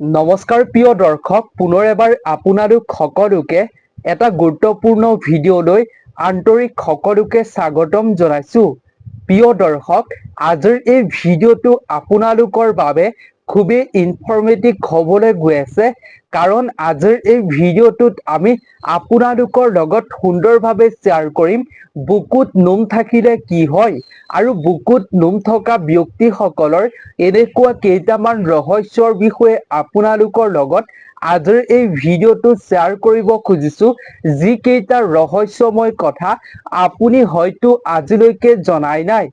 নমস্কাৰ প্ৰিয় দৰ্শক, পুনৰ এবাৰ আপোনালোক সকলোকে এটা গুৰুত্বপূৰ্ণ ভিডিঅ'লৈ আন্তৰিক সকলোকে স্বাগতম জনাইছো। প্ৰিয় দৰ্শক, আজিৰ এই ভিডিঅ'টো আপোনালোকৰ বাবে খুবেই ইনফৰ্মেটিভ হ'বলৈ গৈ আছে। কাৰণ আজিৰ এই ভিডিঅ'টোত আমি আপোনালোকৰ লগত সুন্দৰভাৱে শ্বেয়াৰ কৰিম, বুকুত নোম থাকিলে কি হয় আৰু বুকুত নোম থকা ব্যক্তিসকলৰ এনেকুৱা কেইটামান ৰহস্যৰ বিষয়ে আপোনালোকৰ লগত আজিৰ এই ভিডিঅ'টো শ্বেয়াৰ কৰিব খুজিছো। যিকেইটা ৰহস্যময় কথা আপুনি হয়তো আজিলৈকে জনাই নাই।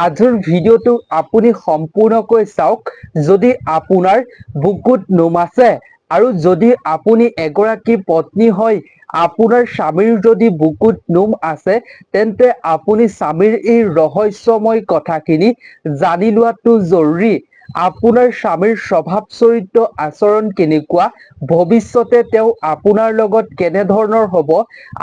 আজিৰ ভিডিঅ'টো আপুনি সম্পূৰ্ণকৈ চাওক। যদি আপোনাৰ বুকুত নোম আছে আৰু যদি আপুনি এগৰাকী পত্নী হয় আপোনাৰ স্বামীৰ যদি বুকুত নোম আছে, তেন্তে আপুনি স্বামীৰ এই ৰহস্যময় কথাখিনি জানি লোৱাটো জৰুৰী। আপোনাৰ স্বামীৰ স্বভাৱ চৰিত্ৰ আচৰণ কেনেকুৱা? ভৱিষ্যতে তেওঁ আপোনাৰ লগত কেনেধৰণৰ হ'ব?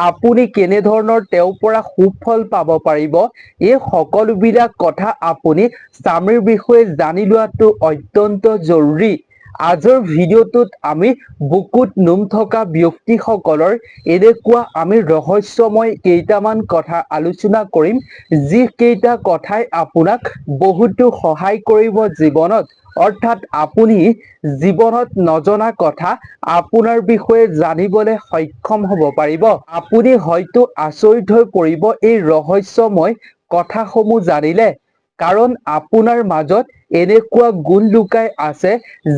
আপুনি কেনেধৰণৰ তেওঁৰ পৰা সুফল পাব পাৰিব? এই সকলোবিলাক কথা আপুনি স্বামীৰ বিষয়ে জানি লোৱাটো অত্যন্ত জৰুৰী। আজিৰ ভিডিঅ'টোত আমি বুকুত নোম থকা ব্যক্তিসকলৰ এনেকুৱা আমি ৰহস্যময় কেইটামান কথা আলোচনা কৰিম যি কেইটা কথাই আপোনাক বহুতো সহায় কৰিব জীৱনত। অৰ্থাৎ আপুনি জীৱনত নজনা কথা আপোনাৰ বিষয়ে জানিবলৈ সক্ষম হ'ব পাৰিব। আপুনি হয়তো আচৰিত হৈ পৰিব এই ৰহস্যময় কথাসমূহ জানিলে, কাৰণ আপোনাৰ মাজত এনেকুৱা গুণ লুকাই আছে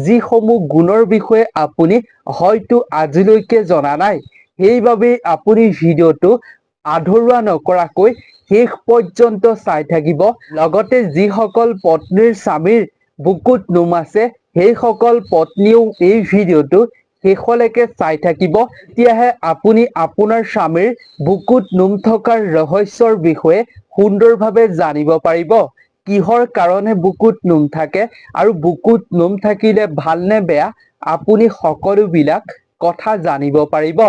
যিসমূহ গুণৰ বিষয়ে আপুনি হয়তো আজিলৈকে জনা নাই। সেইবাবেই আপুনি ভিডিঅ'টো আধৰুৱা নকৰাকৈ শেষ পৰ্যন্ত চাই থাকিব। লগতে যিসকল পত্নীৰ স্বামীৰ বুকুত নোম আছে, সেইসকল পত্নীয়েও এই ভিডিঅ'টো শেষলৈকে চাই থাকিব। তেতিয়াহে আপুনি আপোনাৰ স্বামীৰ বুকুত নোম থকাৰ ৰহস্যৰ বিষয়ে সুন্দৰভাৱে জানিব পাৰিব। কিহৰ কাৰণে বুকুত নোম থাকে আৰু বুকুত নোম থাকিলে ভালো নে বেয়া, আপুনি সকলোবিলাক কথা জানিব পাৰিব।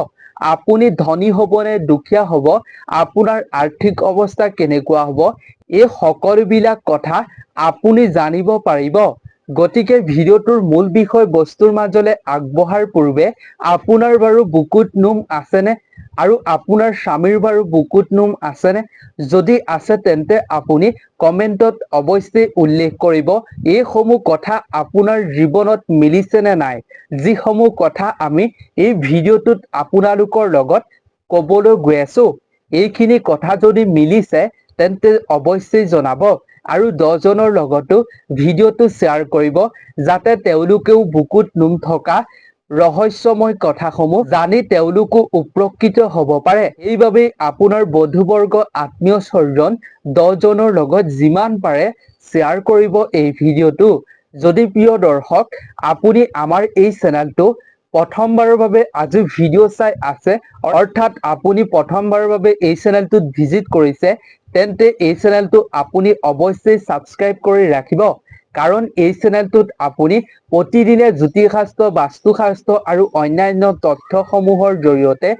আপুনি ধনী হ'বনে দুখীয়া হ'ব, আপোনাৰ আৰ্থিক অৱস্থা কেনেকুৱা হ'ব, এই সকলোবিলাক কথা আপুনি জানিব পাৰিব। গতিকে ভিডিঅ'টোৰ মূল বিষয় বস্তুৰ মাজলৈ আগবঢ়াৰ পূৰ্বে আপোনাৰ বাৰু বুকুত নোম আছেনে? আৰু আপোনাৰ স্বামীৰ বাৰু বুকুত নোম আছেনে? যদি আছে তেন্তে আপুনি কমেণ্টত অৱশ্যেই উল্লেখ কৰিব, এইসমূহ কথা আপোনাৰ জীৱনত মিলিছে নে নাই? যিসমূহ কথা আমি এই ভিডিঅ'টোত আপোনালোকৰ লগত ক'বলৈ গৈ আছো, এইখিনি কথা যদি মিলিছে, তেন্তে অৱশ্যেই জনাব। আৰু দহজনৰ লগতো ভিডিঅ'টো শ্বেয়াৰ কৰিব, যাতে তেওঁলোকেও বুকুত নোম থকা ৰহস্যময় কথাসমূহ জানি তেওঁলোকো উপকৃত হ'ব পাৰে। সেইবাবেই আপোনাৰ বন্ধুবৰ্গ, আত্মীয় স্বজন দহজনৰ লগত যিমান পাৰে শ্বেয়াৰ কৰিব এই ভিডিঅ'টো। যদি প্ৰিয় দৰ্শক, আপুনি আমাৰ এই চেনেলটো প্ৰথমবাৰৰ বাবে আজি ভিডিঅ' চাই আছে। অৰ্থাৎ আপুনি প্ৰথমবাৰৰ বাবে এই চেনেলটোত ভিজিট কৰিছে তেন্তে এই চেনেলটো আপুনি অৱশ্যেই ছাবস্ক্ৰাইব কৰি ৰাখিব। কাৰণ এই চেনেলটোত আপুনি প্ৰতিদিনে জ্যোতিষশাস্ত্ৰ বাস্তুশাস্ত্ৰ আৰু অন্যান্য তথ্যসমূহৰ জৰিয়তে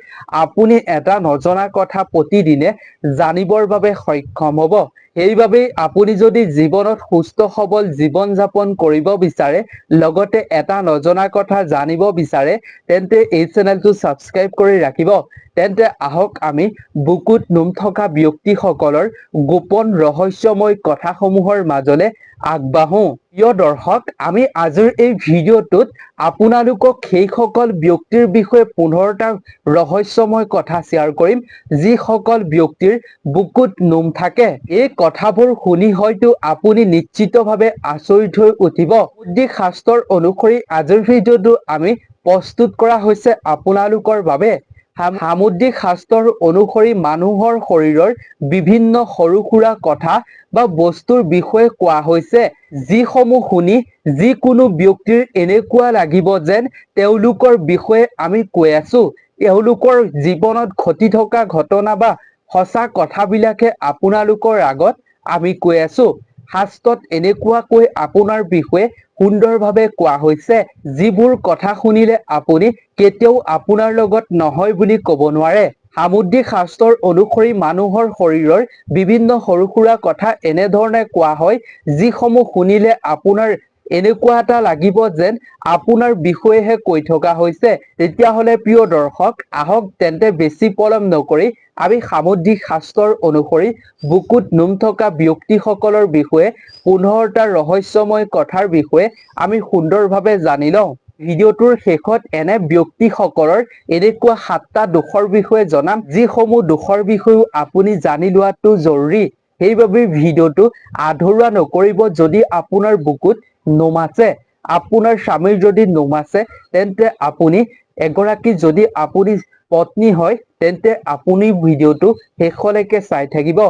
আপুনি এটা নজনা কথা প্ৰতিদিনে জানিবৰ বাবে সক্ষম হ'ব। সেইবাবেই আপুনি যদি জীৱনত সুস্থ সবল জীৱন যাপন কৰিব বিচাৰে, লগতে এটা নজনা কথা জানিব বিচাৰে, তেন্তে এই চেনেলটো ছাবস্ক্ৰাইব কৰি ৰাখিব। তেন্তে আহক আমি বুকুত নোম থকা ব্যক্তিসকলৰ গোপন ৰহস্যময় কথাসমূহৰ মাজলৈ আগবাঢ়ো। প্ৰিয় দৰ্শক, আমি আজিৰ এই ভিডিঅ'টোত আপোনালোকক সেইসকল ব্যক্তিৰ বিষয়ে পোন্ধৰটা ৰহস্যময় কথা শ্বেয়াৰ কৰিম। যিসকল ব্যক্তিৰ বুকুত নোম থাকে, এই কথাবোৰ শুনি হয়তো আপুনি নিশ্চিতভাৱে আচৰিত হৈ উঠিব। বুদ্ধিক শাস্ত্ৰৰ অনুসৰি আজিৰ ভিডিঅ'টো আমি প্ৰস্তুত কৰা হৈছে আপোনালোকৰ বাবে। সামুদ্ৰিক শাস্ত্ৰৰ অনুসৰি মানুহৰ শৰীৰৰ বিভিন্ন সৰু সুৰা কথা বা বস্তুৰ বিষয়ে কোৱা হৈছে। যিসমূহ শুনি যিকোনো ব্যক্তিৰ এনেকুৱা লাগিব যেন তেওঁলোকৰ বিষয়ে আমি কৈ আছো। তেওঁলোকৰ জীৱনত ঘটি থকা ঘটনা বা সঁচা কথাবিলাকে আপোনালোকৰ আগত আমি কৈ আছো। শাস্ত্ৰত এনেকুৱাকৈ আপোনাৰ বিষয়ে সুন্দৰভাৱে কোৱা হৈছে, যিবোৰ কথা শুনিলে আপুনি কেতিয়াও আপোনাৰ লগত নহয় বুলি ক'ব নোৱাৰে। সামুদ্ৰিক শাস্ত্ৰৰ অনুসৰি মানুহৰ শৰীৰৰ বিভিন্ন সৰু সুৰা কথা এনেধৰণে কোৱা হয়, যিসমূহ শুনিলে আপোনাৰ এনেকুৱা এটা লাগিব যেন আপোনাৰ বিষয়েহে কৈ থকা হৈছে। তেতিয়াহ'লে প্ৰিয় দৰ্শক, আহক তেন্তে বেছি পলম নকৰি আমি সামুদ্ৰিক শাস্ত্ৰৰ অনুসৰি বুকুত নোম থকা ব্যক্তিসকলৰ বিষয়ে, পোন্ধৰটা ৰহস্যময় কথাৰ বিষয়ে আমি সুন্দৰভাৱে জানি লওঁ। ভিডিঅ'টোৰ শেষত এনে ব্যক্তিসকলৰ এনেকুৱা সাতটা দোষৰ বিষয়ে জনাম, যিসমূহ দোষৰ বিষয়েও আপুনি জানি লোৱাটো জৰুৰী। সেইবাবে ভিডিঅ'টো আধৰুৱা নকৰিব যদি আপোনাৰ বুকুত নোম আছে। আপোনাৰ স্বামীৰ যদি নোম আছে, তেন্তে আপুনি এগৰাকী যদি আপুনি পত্নী হয়, তেন্তে আপুনি ভিডিঅ'টো শেষলৈকে চাই থাকিব।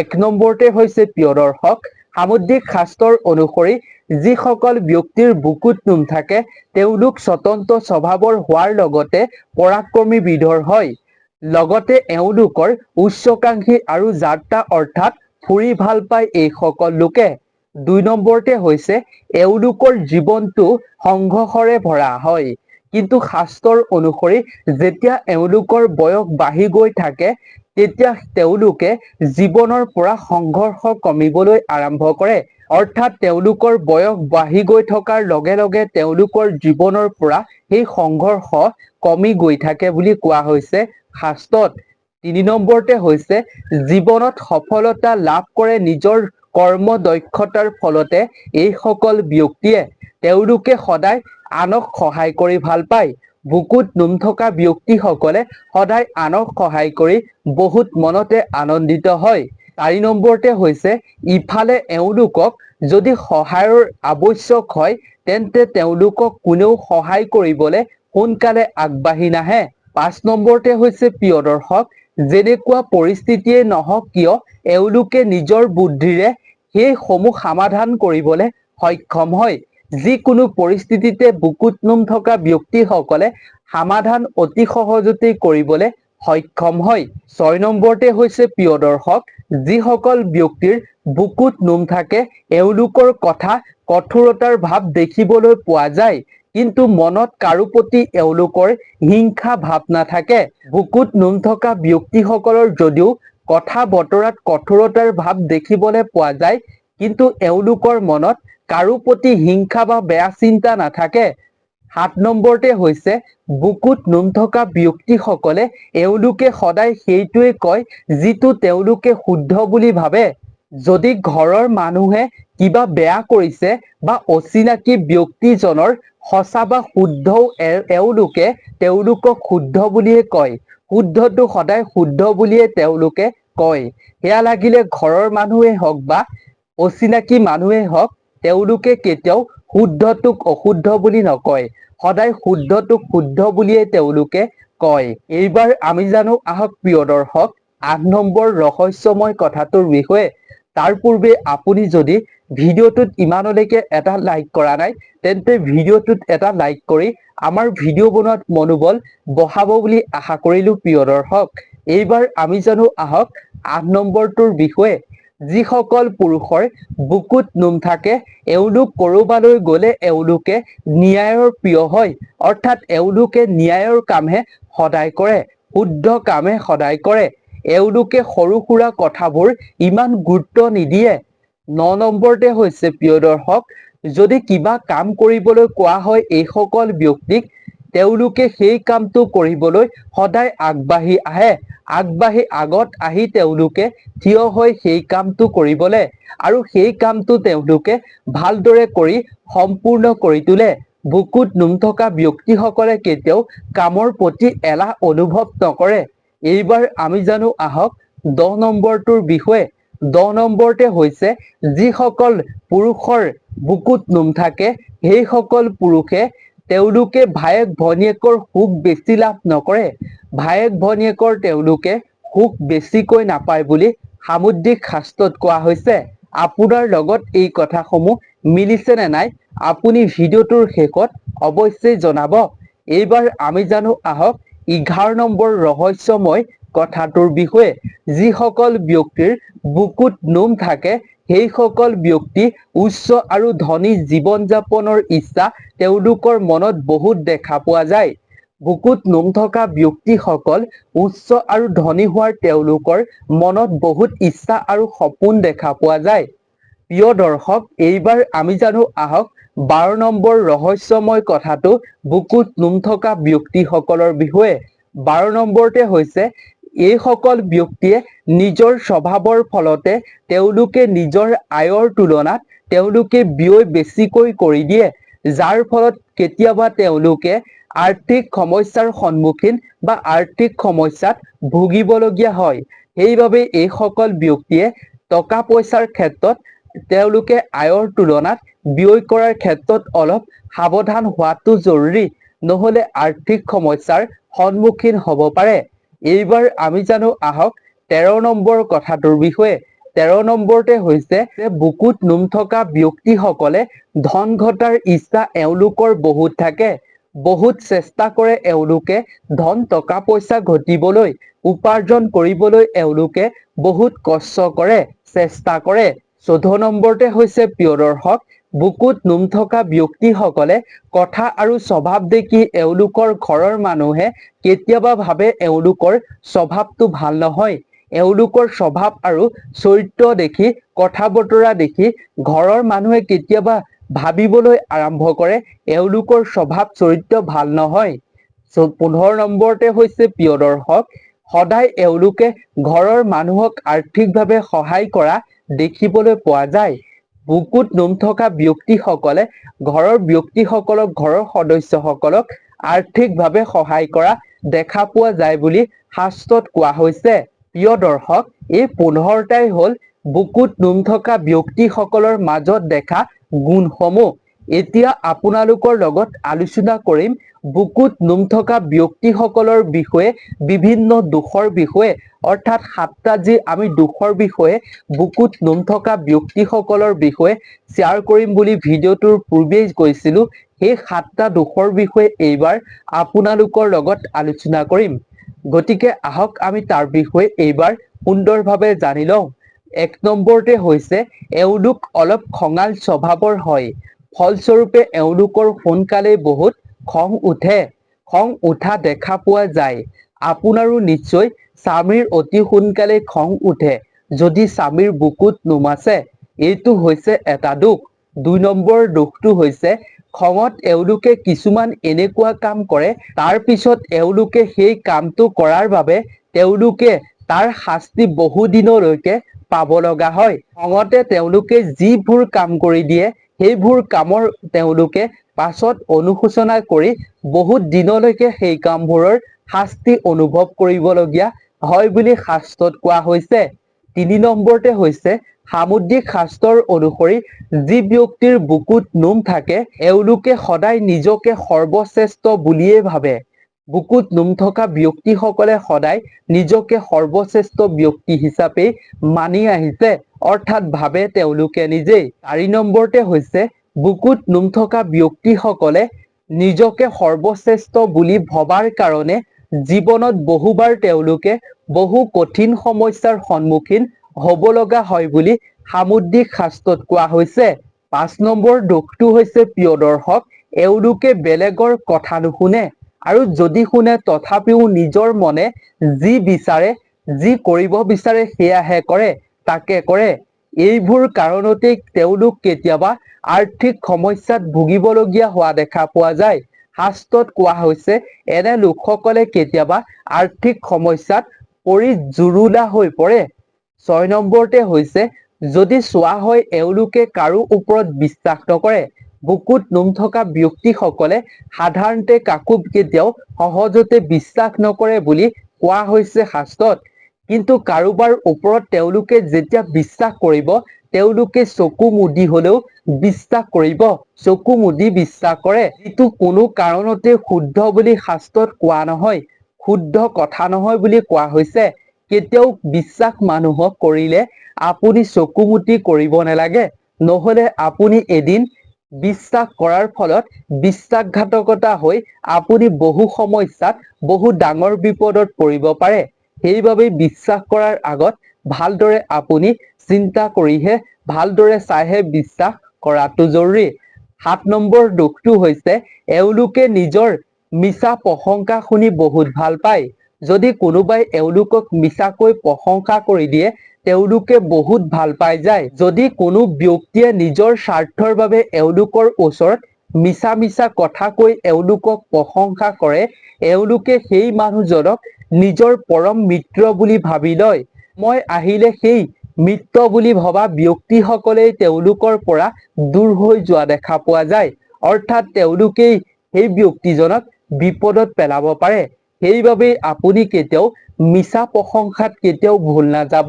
এক নম্বৰতে হৈছে প্ৰিয় দৰ্শক সামুদ্ৰিক শাস্ত্ৰৰ অনুসৰি, যিসকল ব্যক্তিৰ বুকুত নোম থাকে, তেওঁলোক স্বতন্ত্ৰ স্বভাৱৰ হোৱাৰ লগতে পৰাক্ৰমী বিধৰ হয়। লগতে এওঁলোকৰ উচ্চাকাংক্ষী আৰু যাত্ৰা অৰ্থাৎ ফুৰি ভালো পায় এইসকল লোকে। দুই নম্বৰতে হৈছে, এওঁলোকৰ জীৱনটো সংঘৰ্ষৰে ভৰা হয়। কিন্তু শাস্ত্ৰৰ অনুসৰি যেতিয়া এওঁলোকৰ বয়স বাঢ়ি গৈ থাকে তেতিয়া তেওঁলোকে জীৱনৰ পৰা সংঘৰ্ষ কমিবলৈ আৰম্ভ কৰে। অৰ্থাৎ তেওঁলোকৰ বয়স বাঢ়ি গৈ থকাৰ লগে লগে তেওঁলোকৰ জীৱনৰ পৰা সেই সংঘৰ্ষ কমি গৈ থাকে বুলি কোৱা হৈছে শাস্ত্ৰত। তিনি নম্বৰতে হৈছে জীৱনত সফলতা লাভ কৰে নিজৰ কৰ্ম দক্ষতাৰ ফলতে এইসকল ব্যক্তিয়ে। তেওঁলোকে সদায় আনক সহায় কৰি ভালো পায়। বুকুত নোম থকা ব্যক্তিসকলে সদায় আনক সহায় কৰি বহুত মনতে আনন্দিত হয়। চাৰি নম্বৰতে হৈছে, ইফালে এওঁলোকক যদি সহায়ৰ আৱশ্যক হয়, তেন্তে তেওঁলোকক কোনেও সহায় কৰিবলৈ সোনকালে আগবাঢ়ি নাহে। পাঁচ নম্বৰতে হৈছে প্ৰিয় দৰ্শক যেনেকুৱা পৰিস্থিতিয়ে নহওক কিয়, এওঁলোকে নিজৰ বুদ্ধিৰে সেইসমূহ সমাধান কৰিবলৈ সক্ষম হয়। যিকোনো পৰিস্থিতিতে বুকুত নোম থকা ব্যক্তিসকলে সমাধান অতি সহজতে কৰিবলৈ সক্ষম হয়। ছয় নম্বৰতে হৈছে প্ৰিয় দৰ্শক, যিসকল ব্যক্তিৰ বুকুত নোম থাকে, এওঁলোকৰ কথা কঠোৰতাৰ ভাৱ দেখিবলৈ পোৱা যায়। কিন্তু মনত কাৰো প্ৰতি এওঁলোকৰ হিংসা ভাৱ নাথাকে। বুকুত নোম থকা ব্যক্তিসকলৰ যদিও কথা বতৰাত কঠোৰতাৰ ভাৱ দেখিবলৈ পোৱা যায়, কিন্তু এওঁলোকৰ মনত কাৰো প্ৰতি হিংসা বা বেয়া চিন্তা নাথাকে। সাত নম্বৰতে হৈছে, বুকুত নোম থকা ব্যক্তিসকলে এওঁলোকে সদায় সেইটোৱে কয়, যিটো তেওঁলোকে শুদ্ধ বুলি ভাবে। যদি ঘৰৰ মানুহে কিবা বেয়া কৰিছে বা অচিনাকি ব্যক্তিজনৰ সঁচা বা শুদ্ধও এওঁলোকে তেওঁলোকক শুদ্ধ বুলিয়ে কয়। শুদ্ধটো সদায় শুদ্ধ বুলিয়ে তেওঁলোকে কয়। সেয়া লাগিলে ঘৰৰ মানুহেই হওক বা অচিনাকি মানুহেই হওক তেওঁলোকে কেতিয়াও শুদ্ধটোক অশুদ্ধ বুলি নকয়। সদায় শুদ্ধটোক শুদ্ধ বুলিয়ে তেওঁলোকে কয়। এইবাৰ আমি জানো আহক প্ৰিয় দৰ্শক, আঠ নম্বৰ ৰহস্যময় কথাটোৰ বিষয়ে। তাৰ পূৰ্বে আপুনি যদি ভিডিঅ'টোত ইমানলৈকে এটা লাইক কৰা নাই, তেন্তে ভিডিঅ'টোত এটা লাইক কৰি আমাৰ ভিডিঅ' বনোৱাত মনোবল বঢ়াব বুলি আশা কৰিলো প্ৰিয় দৰ্শক। এইবাৰ আমি জানো আহক আঠ নম্বৰটোৰ বিষয়ে। যিসকল পুৰুষৰ বুকুত নোম থাকে, এওঁলোক কৰবালৈ গ'লে এওঁলোকে ন্যায়ৰ প্ৰিয় হয়। অৰ্থাৎ এওঁলোকে ন্যায়ৰ কামহে সদায় কৰে, শুদ্ধ কামহে সদায় কৰে। এওঁলোকে সৰু সুৰা কথাবোৰ ইমান গুৰুত্ব নিদিয়ে। ন নম্বৰতে হৈছে প্ৰিয় দৰ্শক, যদি কিবা কাম কৰিবলৈ কোৱা হয় এইসকল ব্যক্তিক তেওঁলোকে সেই কামটো কৰিবলৈ সদায় আগবাঢ়ি আহে। আগবাঢ়ি আগত আহি তেওঁলোকে থিয় হৈ সেই কামটো কৰিবলৈ আৰু সেই কামটো তেওঁলোকে ভালদৰে কৰি সম্পূৰ্ণ কৰি তোলে। বুকুত নোম থকা ব্যক্তিসকলে কেতিয়াও কামৰ প্ৰতি এলাহ অনুভৱ নকৰে। এইবাৰ আমি জানো আহক দহ নম্বৰটোৰ বিষয়ে। দহ নম্বৰতে হৈছে, যিসকল পুৰুষৰ বুকুত নোম থাকে, সেইসকল পুৰুষে তেওঁলোকে ভায়েক ভনীয়েকৰ সুখ বেছি লাভ নকৰে। ভায়েক ভনীয়েকৰ তেওঁলোকে সুখ বেছিকৈ নাপায় বুলি সামুদ্ৰিক শাস্ত্ৰত কোৱা হৈছে। আপোনাৰ লগত এই কথাসমূহ মিলিছে নে নাই আপুনি ভিডিঅ'টোৰ শেষত অৱশ্যেই জনাব। এইবাৰ আমি জানো আহক এঘাৰ নম্বৰ ৰহস্যময় কথাটোৰ বিষয়ে। যিসকল ব্যক্তিৰ বুকুত নোম থাকে সেইসকল ব্যক্তি উচ্চ আৰু ধনী জীৱন যাপনৰ ইচ্ছা তেওঁলোকৰ মনত বহুত দেখা পোৱা যায়। বুকুত নোম থকা ব্যক্তিসকল উচ্চ আৰু ধনী হোৱাৰ তেওঁলোকৰ মনত বহুত ইচ্ছা আৰু সপোন দেখা পোৱা যায়। প্ৰিয় দৰ্শক এইবাৰ আমি জানো আহক বাৰ নম্বৰ ৰহস্যময় কথাটো বুকুত নোম থকা ব্যক্তিসকলৰ বিষয়ে। বাৰ নম্বৰতে হৈছে এইসকল ব্যক্তিয়ে নিজৰ স্বভাৱৰ ফলতে তেওঁলোকে নিজৰ আয়ৰ তুলনাত তেওঁলোকে ব্যয় বেছিকৈ কৰি দিয়ে, যাৰ ফলত কেতিয়াবা তেওঁলোকে আৰ্থিক সমস্যাৰ সন্মুখীন বা আৰ্থিক সমস্যাত ভুগিবলগীয়া হয়। সেইবাবে এইসকল ব্যক্তিয়ে টকা পইচাৰ ক্ষেত্ৰত তেওঁলোকে আয়ৰ তুলনাত ব্যয় কৰাৰ ক্ষেত্ৰত অলপ সাৱধান হোৱাটো জৰুৰী, নহ'লে আৰ্থিক সমস্যাৰ সন্মুখীন হ'ব পাৰে। এইবাৰ আমি জানো আহক, তেৰ নম্বৰ কথাটোৰ বিষয়ে। তেৰ নম্বৰতে হৈছে যে বুকুত নোম থকা ব্যক্তিসকলে ধন ঘটাৰ ইচ্ছা এওঁলোকৰ বহুত থাকে। বহুত চেষ্টা কৰে এওঁলোকে ধন টকা পইচা ঘটিবলৈ, উপাৰ্জন কৰিবলৈ এওঁলোকে বহুত কষ্ট কৰে, চেষ্টা কৰে। চৈধ্য নম্বৰতে হৈছে প্ৰিয় দৰ্শক বুকুত নোম থকা ব্যক্তিসকলে কথা আৰু স্বভাৱ দেখি এওঁলোকৰ ঘৰৰ মানুহে কেতিয়াবা ভাবে এওঁলোকৰ স্বভাৱটো ভালো নহয়। এওঁলোকৰ স্বভাৱ আৰু চৰিত্ৰ দেখি, কথা বতৰা দেখি ঘৰৰ মানুহে কেতিয়াবা ভাবিবলৈ আৰম্ভ কৰে, এওঁলোকৰ স্বভাৱ, চৰিত্ৰ ভালো নহয়। পোন্ধৰ নম্বৰতে হৈছে প্ৰিয় দৰ্শক, সদায় এওঁলোকে ঘৰৰ মানুহক আৰ্থিকভাৱে সহায় কৰা দেখিবলৈ পোৱা যায়। বুকুত নোম থকা ব্যক্তিসকলে ঘৰৰ ব্যক্তিসকলক ঘৰৰ সদস্যসকলক আৰ্থিকভাৱে সহায় কৰা দেখা পোৱা যায় বুলি শাস্ত্ৰত কোৱা হৈছে। প্ৰিয় দৰ্শক এই পোন্ধৰটাই হ'ল বুকুত নোম থকা ব্যক্তিসকলৰ মাজত দেখা গুণসমূহ। এতিয়া আপোনালোকৰ লগত আলোচনা কৰিম বুকুত নোম থকা ব্যক্তিসকলৰ বিষয়ে, বিভিন্ন দোষৰ বিষয়ে। অৰ্থাৎ সাতটা যি আমি দোষৰ বিষয়ে, বুকুত নোম থকা ব্যক্তিসকলৰ বিষয়ে শ্বেয়াৰ কৰিম বুলি ভিডিঅ'টোৰ পূৰ্বেই কৈছিলো, সেই সাতটা দোষৰ বিষয়ে এইবাৰ আপোনালোকৰ লগত আলোচনা কৰিম। গতিকে আহক আমি তাৰ বিষয়ে এইবাৰ সুন্দৰভাৱে জানি লওঁ। এক নম্বৰতে হৈছে, এওঁলোক অলপ খঙাল স্বভাৱৰ হয়। ফলস্বৰূপে এওঁলোকৰ সোনকালেই বহুত খং উঠে। খং উঠা দেখা পোৱা যায়। আপোনাৰো নিশ্চয় স্বামীৰ অতি সোনকালে খং উঠে। যদি স্বামীৰ বুকুত নোম আছে এইটো হৈছে এটা দোষ দুই নম্বৰ দোষটো হৈছে, খঙত এওঁলোকে কিছুমান এনেকুৱা কাম কৰে, তাৰ পিছত এওঁলোকে সেই কামটো কৰাৰ বাবে তেওঁলোকে তাৰ শাস্তি বহু দিনলৈকে পাব লগা হয়। খঙতে তেওঁলোকে যিবোৰ কাম কৰি দিয়ে, সেইবোৰ কামৰ তেওঁলোকে পাছত অনুশোচনা কৰি বহুত দিনলৈকে সেই কামবোৰৰ শাস্তি অনুভৱ কৰিবলগীয়া হয় বুলি শাস্ত্ৰত কোৱা হৈছে। তিনি নম্বৰতে হৈছে, সামুদ্ৰিক শাস্ত্ৰৰ অনুসৰি যি ব্যক্তিৰ বুকুত নোম থাকে, এওঁলোকে সদায় নিজকে সৰ্বশ্ৰেষ্ঠ বুলিয়ে ভাবে। বুকুত নোম থকা ব্যক্তিসকলে সদায় নিজকে সৰ্বশ্ৰেষ্ঠ ব্যক্তি হিচাপে মানি আহিছে। অৰ্থাৎ ভাবে তেওঁলোকে নিজেই। চাৰি নম্বৰতে হৈছে, বুকুত নোম থকা ব্যক্তিসকলে নিজকে সৰ্বশ্ৰেষ্ঠ বুলি ভবাৰ কাৰণে জীৱনত বহুবাৰ তেওঁলোকে বহু কঠিন সমস্যাৰ সন্মুখীন হ'ব লগা হয় বুলি সামুদ্ৰিক শাস্ত্ৰত কোৱা হৈছে। পাঁচ নম্বৰ দোষটো হৈছে প্ৰিয় দৰ্শক, এওঁলোকে বেলেগৰ কথা নুশুনে। আৰু যদি শুনে তথাপিও নিজৰ মনে যি বিচাৰে, যি কৰিব বিচাৰে, সেয়াহে কৰে, তাকে কৰে। এইবোৰ কাৰণতেই তেওঁলোক কেতিয়াবা আৰ্থিক সমস্যাত ভুগিবলগীয়া হোৱা দেখা পোৱা যায়। শাস্ত্ৰত কোৱা হৈছে, এনে লোকসকলে কেতিয়াবা আৰ্থিক সমস্যাত পৰি জুৰুলা হৈ পৰে। ছয় নম্বৰতে হৈছে, যদি চোৱা হয়, এওঁলোকে কাৰো ওপৰত বিশ্বাস নকৰে। বুকুত নোম থকা ব্যক্তিসকলে সাধাৰণতে কাকো কেতিয়াও সহজতে বিশ্বাস নকৰে বুলি কোৱা হৈছে শাস্ত্ৰত। কিন্তু কাৰোবাৰ ওপৰত তেওঁলোকে যেতিয়া বিশ্বাস কৰিব, তেওঁলোকে চকু মুদি হলেও বিশ্বাস কৰিব। চকু মুদি বিশ্বাস কৰে। যিটো কোনো কাৰণতে শুদ্ধ বুলি শাস্ত্ৰত কোৱা নহয়, শুদ্ধ কথা নহয় বুলি কোৱা হৈছে। কেতিয়াও বিশ্বাস মানুহক কৰিলে আপুনি চকু মুদি কৰিব নালাগে। নহলে আপুনি এদিন বিশ্বাস কৰাৰ ফলত বিশ্বাসঘাতকতা হৈ আপুনি বহু সমস্যাত বহু ডাঙৰ বিপদত পৰিব পাৰে। সেইবাবে বিশ্বাস কৰাৰ আগত ভালদৰে আপুনি চিন্তা কৰিহে ভালদৰে চাইহে বিশ্বাস কৰাটো জৰুৰী। সাত নম্বৰ দোষটো হৈছে, এওঁলোকে নিজৰ মিছা প্ৰশংসা শুনি বহুত ভালো পায়। যদি কোনোবাই এওঁলোকক মিছাকৈ প্ৰশংসা কৰি দিয়ে, তেওঁলোকে বহুত ভালো পাই যায়। যদি কোনো ব্যক্তিয়ে নিজৰ স্বাৰ্থৰ বাবে এওঁলোকৰ ওচৰত মিছা মিছা কথা কৈ এওঁলোকক প্ৰশংসা কৰে, এওঁলোকে সেই মানুহজনক নিজৰ পৰম মিত্ৰ বুলি ভাবি লয়। মই আহিলে সেই মিত্ৰ বুলি ভবা ব্যক্তিসকলেই তেওঁলোকৰ পৰা দূৰ হৈ যোৱা দেখা পোৱা যায়। অৰ্থাৎ তেওঁলোকেই সেই ব্যক্তিজনক বিপদত পেলাব পাৰে। সেইবাবেই আপুনি কেতিয়াও মিছা প্ৰশংসাত কেতিয়াও ভুল নাযাব।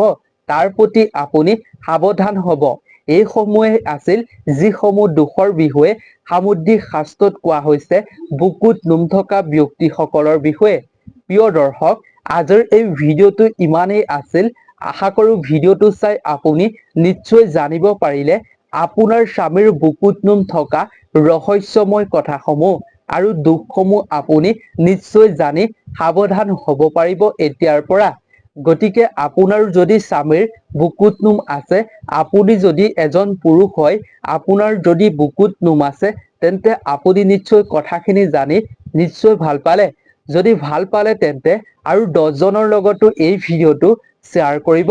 তাৰ প্ৰতি আপুনি সাৱধান হ'ব। এইসমূহে আছিল যিসমূহ দোষৰ বিষয়ে সামুদ্ৰিক শাস্ত্ৰত কোৱা হৈছে বুকুত নোম থকা ব্যক্তিসকলৰ বিষয়ে। প্ৰিয় দৰ্শক, আজিৰ এই ভিডিঅ'টো ইমানেই আছিল। আশা কৰোঁ ভিডিঅ'টো চাই আপুনি নিশ্চয় জানিব পাৰিলে আপোনাৰ স্বামীৰ বুকুত নোম থকা ৰহস্যময় কথাসমূহ আৰু দুখসমূহ আপুনি নিশ্চয় জানি সাৱধান হ'ব পাৰিব এতিয়াৰ পৰা। গতিকে আপোনাৰ যদি স্বামীৰ বুকুত নোম আছে, আপুনি যদি এজন পুৰুষ হয়, আপোনাৰ যদি বুকুত নোম আছে, তেন্তে আপুনি নিশ্চয় কথাখিনি জানি নিশ্চয় ভালো পালে। যদি ভালো পালে তেন্তে আৰু দহজনৰ লগতো এই ভিডিঅ'টো শ্বেয়াৰ কৰিব।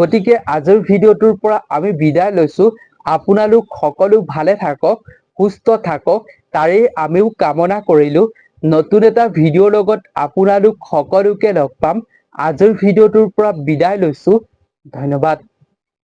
গতিকে আজিৰ ভিডিঅ'টোৰ পৰা আমি বিদায় লৈছো। আপোনালোক সকলো ভালে থাকক, সুস্থ থাকক। তাৰেই আমিও কামনা কৰিলো। নতুন এটা ভিডিঅ'ৰ লগত আপোনালোক সকলোকে লগ পাম। আজিৰ ভিডিঅ'টোৰ পৰা বিদায় লৈছো। ধন্যবাদ।